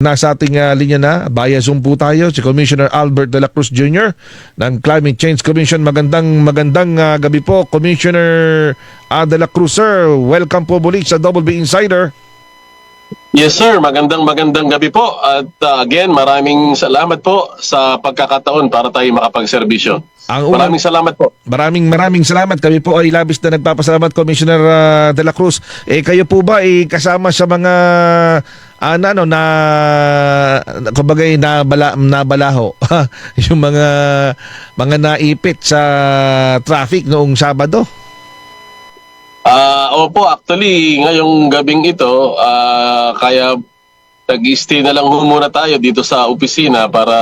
Nasa ating ah, linya na, via Zoom po tayo, si Commissioner Albert de la Cruz Jr. ng Climate Change Commission. Magandang magandang ah, gabi po, Commissioner ah, de la Cruz, sir. Welcome po muli sa Double B Insider. Yes sir, magandang magandang gabi po at uh, again maraming salamat po sa pagkakataon para tayo makapagserbisyo. Ang unang, Maraming salamat po. maraming maraming salamat. Kami po ay labis na nagpapasalamat, Commissioner ah, de la Cruz. Eh, kayo po ba ay kasama sa mga ah, na, ano, na, kumbaga nabala, nabalaho, yung mga mga naipit sa traffic noong Sabado? Ah, opo, actually ngayong gabing ito ah, kaya nag-stay na lang muna tayo dito sa opisina para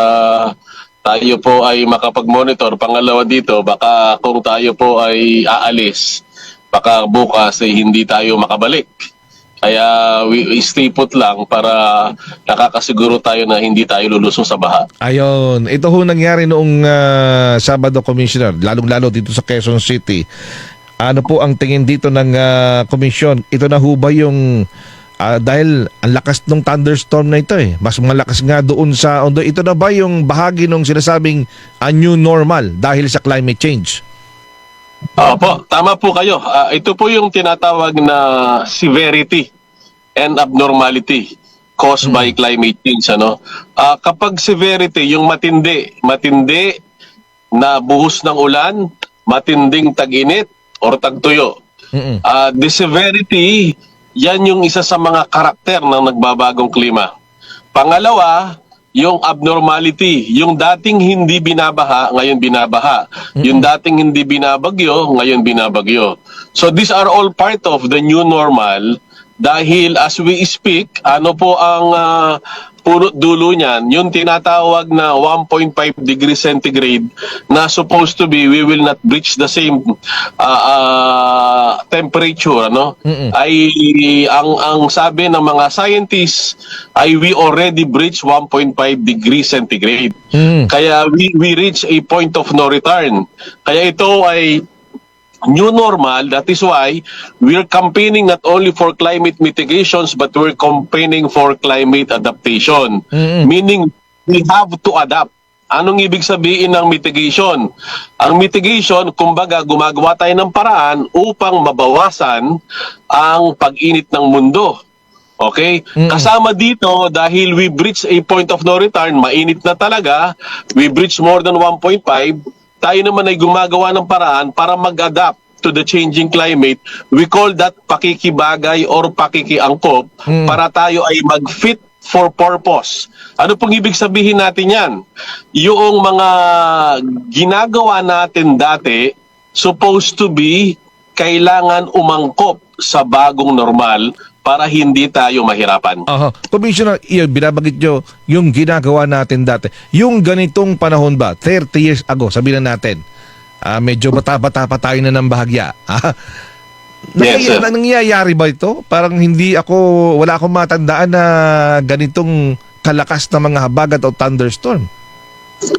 tayo po ay makapag-monitor. Pangalawa dito, baka kung tayo po ay aalis, baka bukas ay hindi tayo makabalik. Kaya we, we stay put lang para nakakasiguro tayo na hindi tayo lulusong sa baha. Ayon, ito ho nangyari noong ah, Sabado, Commissioner, lalong-lalo dito sa Quezon City. Ano po ang tingin dito ng ah, komisyon? Ito na ho ba yung ah, dahil ang lakas ng thunderstorm na ito eh. Mas malakas nga doon sa Ondo. Ito na ba yung bahagi ng sinasabing a new normal dahil sa climate change? Opo, tama po kayo. Ah, ito po yung tinatawag na severity and abnormality caused by climate change. Ano? Ah, kapag severity, yung matindi, matindi na buhos ng ulan, matinding tag-init or tagtuyo. Mm-mm. Ah, the severity, yan yung isa sa mga karakter ng nagbabagong klima. Pangalawa, yung abnormality, yung dating hindi binabaha, ngayon binabaha. Yung dating hindi binabagyo, ngayon binabagyo. So these are all part of the new normal dahil as we speak, ano po ang ah, puro dulo niyan, yung tinatawag na 1.5 degrees centigrade na supposed to be we will not breach the same ah, ah, temperature ano Mm-mm. ay ang ang sabi ng mga scientists ay we already breached 1.5 degrees centigrade Mm. kaya we we reach a point of no return kaya ito ay new normal. That is why we're campaigning not only for climate mitigations, but we're campaigning for climate adaptation. Mm-mm. Meaning, we have to adapt. Anong ibig sabihin ng mitigation? Ang mitigation, kumbaga, gumagawa tayo ng paraan upang mabawasan ang pag-init ng mundo. Okay? Mm-mm. Kasama dito, dahil we breach a point of no return, mainit na talaga, we breach more than 1.5, tayo naman ay gumagawa ng paraan para mag-adapt to the changing climate. We call that pakikibagay or pakikiangkop Mm. para tayo ay mag-fit for purpose. Ano pong ibig sabihin natin yan? Yung mga ginagawa natin dati, supposed to be, kailangan umangkop sa bagong normal para hindi tayo mahirapan. Aha. Commissioner, yun, binabanggit nyo yung ginagawa natin dati. Yung ganitong panahon ba, 30 years ago, sabihin na natin, ah, medyo bata-bata pa tayo na ng bahagya. Ah, Yes, sir. nangyay- nangyayari ba ito? Parang hindi ako, wala akong matandaan na ganitong kalakas na mga habagat o thunderstorm.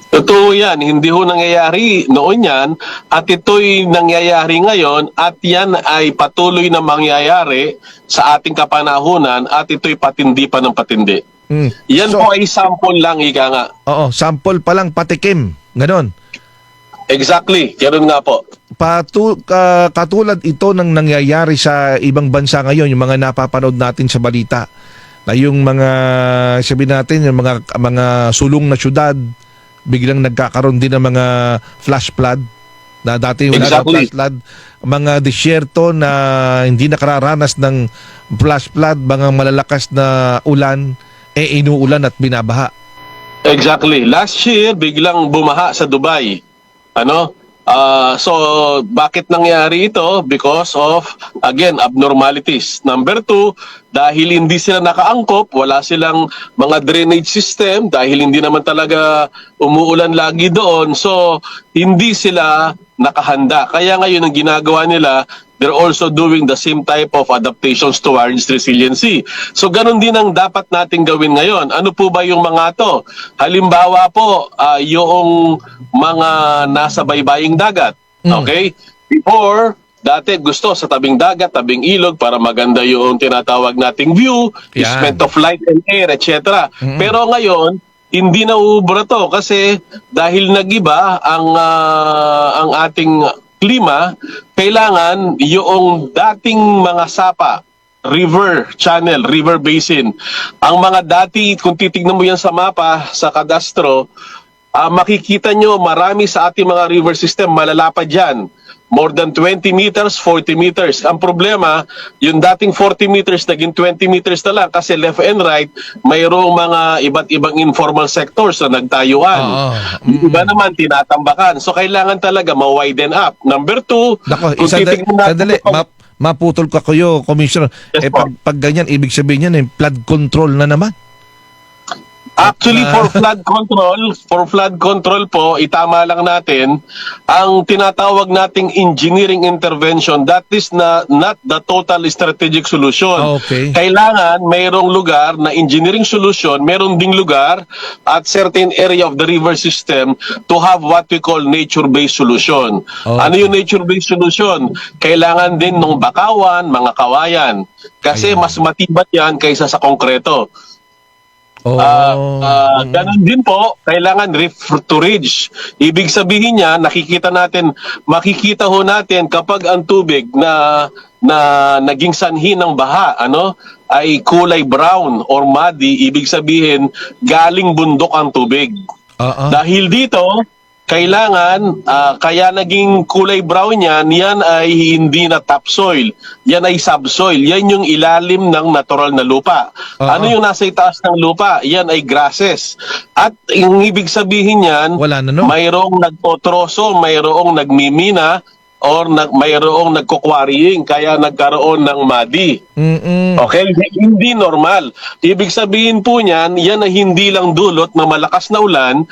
Totoo yan, hindi ho nangyayari noon yan at ito'y nangyayari ngayon at yan ay patuloy na mangyayari sa ating kapanahunan at ito'y patindi pa ng patindi. Mm. Yan So- po ay sample lang, ika nga. Oo, sample pa lang patikim. Ganon. Exactly, ganun nga po. Patu, ka- katulad ito ng nangyayari sa ibang bansa ngayon, yung mga napapanood natin sa balita, na yung mga, sabi natin, yung mga, mga sulong na syudad, biglang nagkakaroon din ng mga flash flood, na dati wala Exactly. flash flood, mga disyerto na hindi nakararanas ng flash flood, mga malalakas na ulan, eh inuulan at binabaha. Exactly. Last year, biglang bumaha sa Dubai. Ano? Ah, so, bakit nangyari ito? Because of, again, abnormalities. Number two, dahil hindi sila nakaangkop, wala silang mga drainage system, dahil hindi naman talaga umuulan lagi doon. So, hindi sila nakahanda. Kaya ngayon, ang ginagawa nila, they're also doing the same type of adaptations towards resiliency. So ganun din ang dapat nating gawin ngayon. Ano po ba yung mga to? Halimbawa po, ah, yung mga nasa baybaying dagat. Mm. Okay? Before, Dati gusto sa tabing dagat, tabing ilog para maganda yung tinatawag nating view, Yan. of light and air, etc. Mm-mm. Pero ngayon, hindi na uubra to kasi dahil nagiba ang ah, ang ating klima, kailangan yung dating mga sapa, river channel, river basin. Ang mga dati, kung titignan mo yan sa mapa, sa kadastro, ah, makikita nyo marami sa ating mga river system malalapad dyan. More than 20 meters, 40 meters. Ang problema, yung dating 40 meters, naging 20 meters na lang kasi left and right, mayroong mga iba't ibang informal sectors na nagtayuan. Oo. Yung Iba naman, tinatambakan. So, kailangan talaga ma-widen up. Number two, Nako, kung isa titignan natin sandali, ito- ma- maputol ka kayo, Commissioner. Yes, eh, pag, pag ganyan, ibig sabihin yan, eh, flood control na naman. Actually, Ah. for flood control, for flood control po, itama lang natin, ang tinatawag nating engineering intervention, that is na, not the total strategic solution. Okay. Kailangan mayroong lugar na engineering solution, mayroong ding lugar at certain area of the river system to have what we call nature-based solution. Okay. Ano yung nature-based solution? Kailangan din ng bakawan, mga kawayan. Kasi Ayan. mas matibat yan kaysa sa konkreto. Oh. Ah, Mm. ganun din po, kailangan ridge. Ibig sabihin niya, nakikita natin, makikita ho natin kapag ang tubig na na naging sanhi ng baha, ano, ay kulay brown or muddy, ibig sabihin galing bundok ang tubig. Oo. Dahil dito, kailangan, ah, kaya naging kulay brown yan, yan ay hindi na topsoil. Yan ay subsoil. Yan yung ilalim ng natural na lupa. Oo. Ano yung nasa itaas ng lupa? Yan ay grasses. At yung ibig sabihin yan, Wala na, no? mayroong nagtotroso, mayroong nagmimina, or nag, mayroong nagkukwarying, kaya nagkaroon ng muddy. Mm-mm. Okay, hindi normal. Ibig sabihin po niyan, yan ay hindi lang dulot ng malakas na ulan,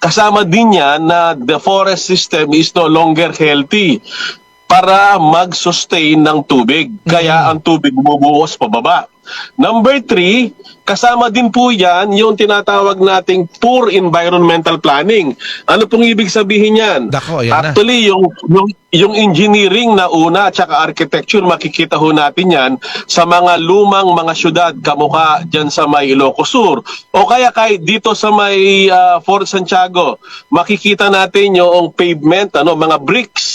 kasama din yan na the forest system is no longer healthy para mag-sustain ng tubig. Kaya ang tubig bumubuhos pababa. Number three, kasama din po yan yung tinatawag nating poor environmental planning. Ano pong ibig sabihin yan? Dako, yan na. Actually, yung, yung, yung engineering na una at saka architecture, makikita ho natin yan sa mga lumang mga syudad, kamukha dyan sa may Ilocos Sur. O kaya kahit dito sa may ah, Fort Santiago, makikita natin yung pavement, ano, mga bricks.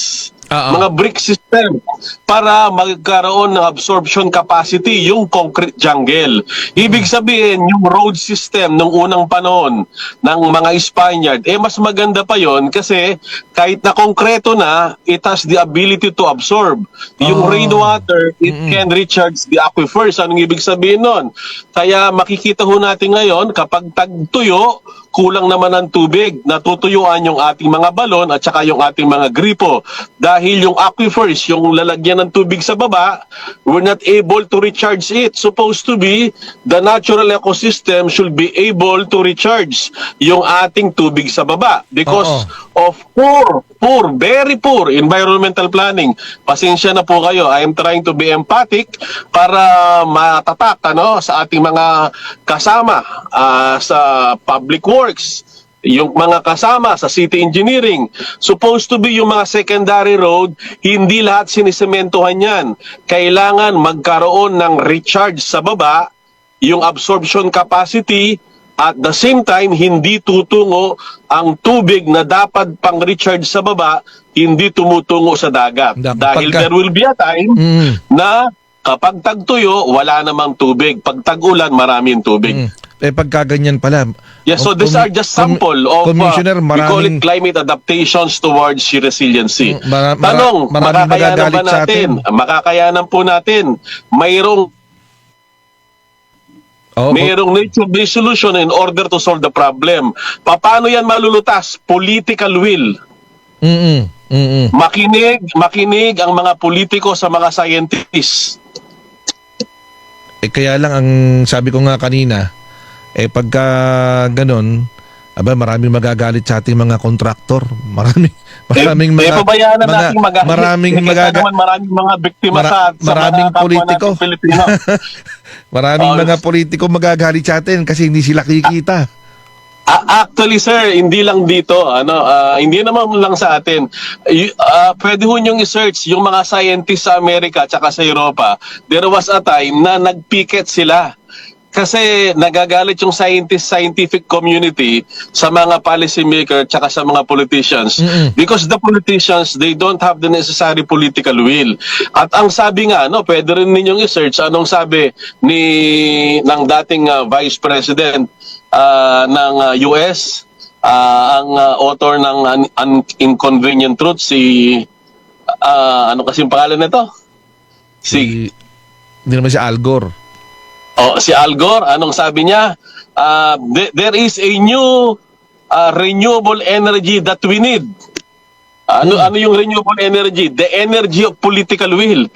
Oo. Mga brick system para magkaroon ng absorption capacity yung concrete jungle. Ibig sabihin, yung road system nung unang panahon ng mga Spaniard, eh mas maganda pa yon kasi kahit na konkreto na, it has the ability to absorb. Yung Oh. rainwater, it can recharge the aquifers. Anong ibig sabihin nun? Kaya makikita ho natin ngayon, kapag tagtuyo, kulang naman ng tubig. Natutuyuan yung ating mga balon at saka yung ating mga gripo. Dahil yung aquifers, yung lalagyan ng tubig sa baba, we're not able to recharge it. Supposed to be, the natural ecosystem should be able to recharge yung ating tubig sa baba. Because of poor, poor, very poor environmental planning. Pasensya na po kayo. I am trying to be empathic para matatak ano, sa ating mga kasama ah, sa public works yung mga kasama sa city engineering. Supposed to be yung mga secondary road, hindi lahat sinisementohan yan. Kailangan magkaroon ng recharge sa baba, yung absorption capacity, at the same time, hindi tutungo ang tubig na dapat pang recharge sa baba, hindi tumutungo sa dagat. Dapat Dahil pagka- there will be a time Mm. na kapag tagtuyo, wala namang tubig. Pag tag-ulan, maraming tubig. Mm. Eh, pagkaganyan pala. Yeah, so these are just sample of, uh, Commissioner, we call it climate adaptations towards resiliency. Mm, mara- mara- Tanong, maraming makakayanan ba magagalit sa natin? atin. Makakayanan po natin. Mayroong, oh, mayroong nature-based solution in order to solve the problem. Paano yan malulutas? Political will. Mm-mm. Mm-mm. Makinig, makinig ang mga politiko sa mga scientists. Eh, kaya lang ang sabi ko nga kanina, eh pagka ganun, aba maraming magagalit sa ating mga kontraktor. Maraming maraming eh, eh, mga pabayaan na mga- natin magalit. maraming eh, magaga- naman maraming mga biktima Mara- sa, sa maraming mga politiko. Pilipino. maraming Oh, mga politiko magagalit sa atin kasi hindi sila kikita. Actually sir, hindi lang dito, ano, ah, hindi naman lang sa atin. Ah, pwede ho niyong i-search yung mga scientists sa Amerika at sa Europa. There was a time na nagpiket sila. Kasi nagagalit yung scientist scientific community sa mga policy maker at sa mga politicians Mm-mm. because the politicians they don't have the necessary political will. At ang sabi nga no, pwede rin ninyong i-search anong sabi ni ng dating ah, Vice President ah, ng ah, US ah, ang ah, author ng An- An- Inconvenient Truth si ah, ano kasi yung pangalan nito? Si Si, hindi naman si Al Gore. Oh, si Al Gore, anong sabi niya? Uh, th- there is a new uh, renewable energy that we need. Ano ano yung renewable energy? The energy of political will.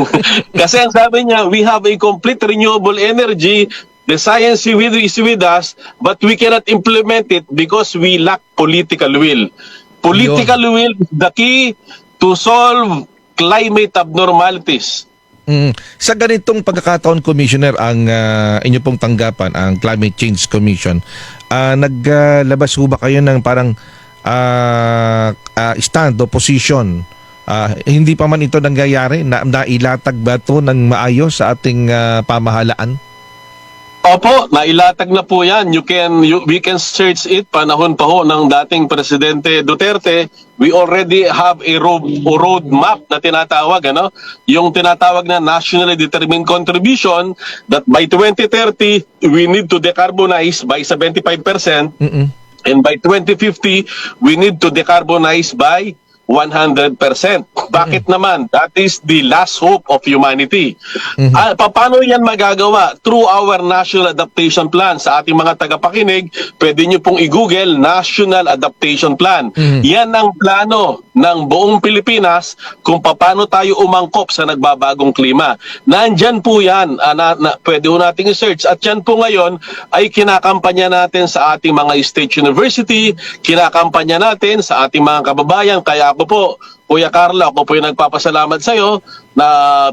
Kasi ang sabi niya, we have a complete renewable energy. The science is with, is with us, but we cannot implement it because we lack political will. Political will is the key to solve climate abnormalities. Mm. Sa ganitong pagkakataon, Commissioner, ang ah, inyo pong tanggapan, ang Climate Change Commission, ah, naglabas ho ba kayo ng parang ah, ah, stand o position? Ah, hindi pa man ito nangyayari, na, nailatag ba ito ng maayos sa ating ah, pamahalaan? Opo, nailatag na po yan. You can, you, we can search it. Panahon pa ho ng dating Presidente Duterte, we already have a road, road map na tinatawag. Ano? Yung tinatawag na Nationally Determined Contribution that by 2030, we need to decarbonize by 75%. Mm-mm. And by 2050, we need to decarbonize by 100%. Bakit naman? That is the last hope of humanity. Ah, pa- paano yan magagawa? Through our National Adaptation Plan. Sa ating mga tagapakinig, pwede nyo pong i-google National Adaptation Plan. Yan ang plano ng buong Pilipinas kung paano tayo umangkop sa nagbabagong klima. Nandyan po yan. Ah, na, na, pwede ho nating i-search. At yan po ngayon ay kinakampanya natin sa ating mga state university, kinakampanya natin sa ating mga kababayan. Kaya ako po, Kuya Carla, ako po yung nagpapasalamat sa iyo na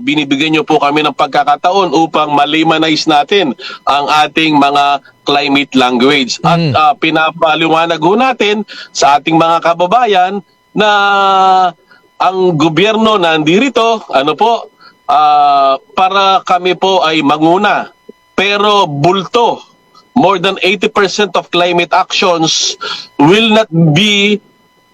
binibigyan niyo po kami ng pagkakataon upang malimanize natin ang ating mga climate language. At Mm. ah, pinapaliwanag ho natin sa ating mga kababayan na ang gobyerno nandirito, ano po, ah, para kami po ay manguna. Pero bulto, more than 80% of climate actions will not be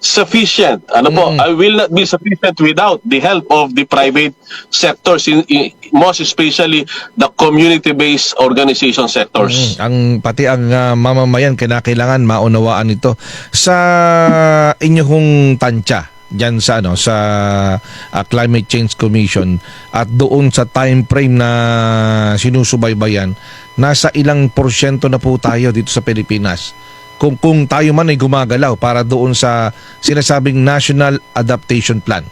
sufficient. Ano po? Mm. I will not be sufficient without the help of the private sectors, in, in- most especially the community-based organization sectors. Mm, ang pati ang ah, mamamayan kinakailangan maunawaan ito sa inyong tansya diyan sa ano sa ah, Climate Change Commission at doon sa time frame na sinusubaybayan nasa ilang porsyento na po tayo dito sa Pilipinas kung kung tayo man ay gumagalaw para doon sa sinasabing National Adaptation Plan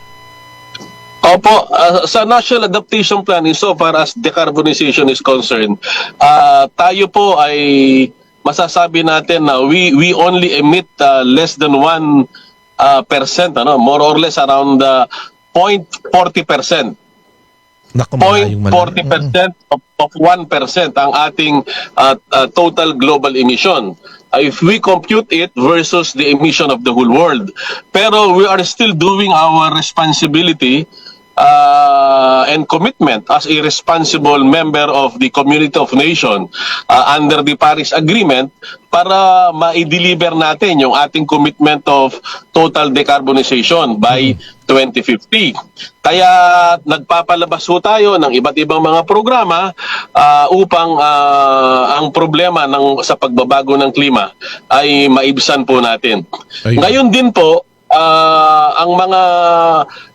Opo, ah, sa National Adaptation Plan, so far as decarbonization is concerned, ah, tayo po ay masasabi natin na we we only emit ah, less than 1 ah, percent, ano, more or less around the 0.40 percent. Naku, malayong malayo. 0.40% of, of 1% ang ating uh, uh, total global emission. Uh, if we compute it versus the emission of the whole world. Pero we are still doing our responsibility uh, and commitment as a responsible member of the community of nation uh, under the Paris Agreement para ma-deliver natin yung ating commitment of total decarbonization by 2050. Kaya nagpapalabas ho tayo ng iba't ibang mga programa ah, upang ah, ang problema ng sa pagbabago ng klima ay maibsan po natin. Ayun. Ngayon din po ah, ang mga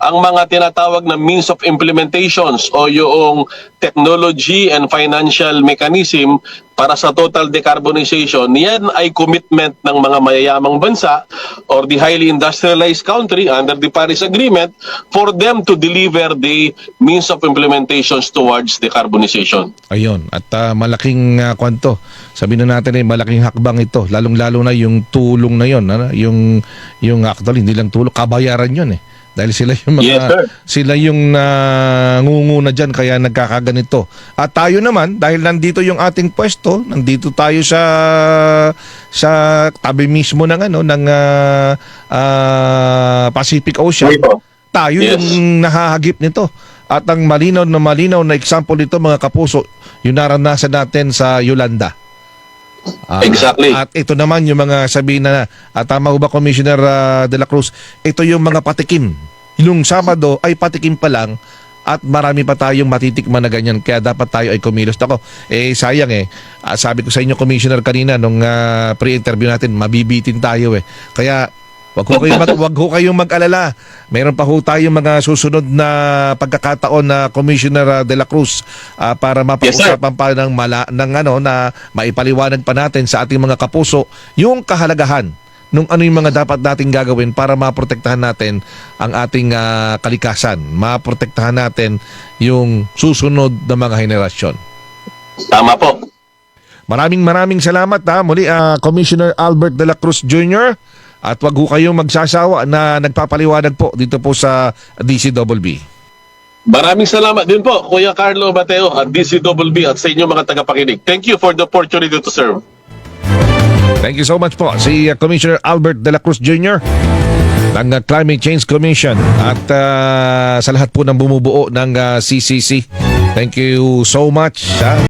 ang mga tinatawag na means of implementations o yung technology and financial mechanism para sa total decarbonization, yan ay commitment ng mga mayayamang bansa or the highly industrialized country under the Paris Agreement for them to deliver the means of implementations towards decarbonization. Ayun, at ah, malaking uh, kwanto. Sabi na natin ay malaking hakbang ito, lalong-lalo na yung tulong na 'yon, ano? yung yung actually hindi lang tulong, kabayaran 'yon eh. Dahil sila yung mga Yes, sir. sila yung nangunguna diyan kaya nagkakaganito. At tayo naman dahil nandito yung ating pwesto, nandito tayo sa sa tabi mismo ng ano ng ah, ah, Pacific Ocean. Tayo Yes. yung nahahagip nito. At ang malinaw na malinaw na example nito mga kapuso, yung naranasan natin sa Yolanda. Ah, Exactly. At ito naman yung mga sabihin na, at tama ba Commissioner ah, De La Cruz, ito yung mga patikim. Yung Sabado ay patikim pa lang at marami pa tayong matitikman na ganyan kaya dapat tayo ay kumilos. Ako, eh sayang eh. Ah, sabi ko sa inyo Commissioner kanina nung ah, pre-interview natin, mabibitin tayo eh. Kaya Wag ho kayong, mag, wag ho kayong mag-alala. Meron pa ho tayong mga susunod na pagkakataon na Commissioner ah, De La Cruz ah, para mapag-usapan pa ng, mala, ng ano na maipaliwanag pa natin sa ating mga kapuso yung kahalagahan nung ano yung mga dapat nating gagawin para maprotektahan natin ang ating ah, kalikasan, maprotektahan natin yung susunod na mga henerasyon. Tama po. Maraming maraming salamat ha. Muli, ah, Commissioner Albert De La Cruz Jr. At wag ho kayong magsasawa na nagpapaliwanag po dito po sa DCWB. Maraming salamat din po, Kuya Carlo Mateo at DCWB at sa inyo mga tagapakinig. Thank you for the opportunity to serve. Thank you so much po. Si uh, Commissioner Albert De La Cruz Jr. ng uh, Climate Change Commission at uh, sa lahat po ng bumubuo ng uh, CCC. Thank you so much. ha.